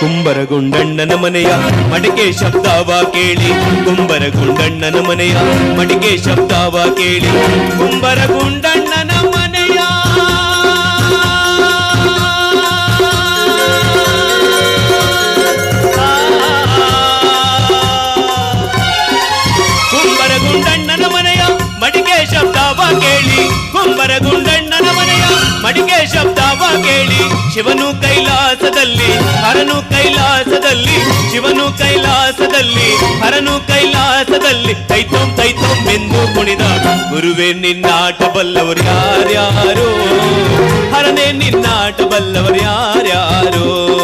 ಕುಂಬರಗುಂಡಣ್ಣನ ಮನೆಯ ಮಡಿಕೆ ಶಬ್ದವ ಕೇಳಿ. ಕುಂಬರಗುಂಡಣ್ಣನ ಮನೆಯ ಮಡಿಕೆ ಶಬ್ದವ ಕೇಳಿ. ಕುಂಬರಗುಂಡಣ್ಣನ ಮನೆಯ ಕುಂಬರಗುಂಡಣ್ಣನ ಮನೆಯ ಮಡಿಕೆ ಶಬ್ದವ ಕೇಳಿ. ಕುಂಬರಗುಂಡಣ್ಣನ ಮನೆಯ ಕೇಳಿ ಶಿವನು ಕೈಲಾಸದಲ್ಲಿ, ಹರನು ಕೈಲಾಸದಲ್ಲಿ, ಶಿವನು ಕೈಲಾಸದಲ್ಲಿ, ಹರನು ಕೈಲಾಸದಲ್ಲಿ, ಕೈತೋಂ ಕೈತೋಂ ಎಂದು ಕುಣಿದ ಗುರುವೇ ನಿನ್ನಾಟ ಬಲ್ಲವರು ಯಾರ್ಯಾರೋ? ಹರನೇ ನಿನ್ನಾಟ ಬಲ್ಲವರು ಯಾರ್ಯಾರೋ?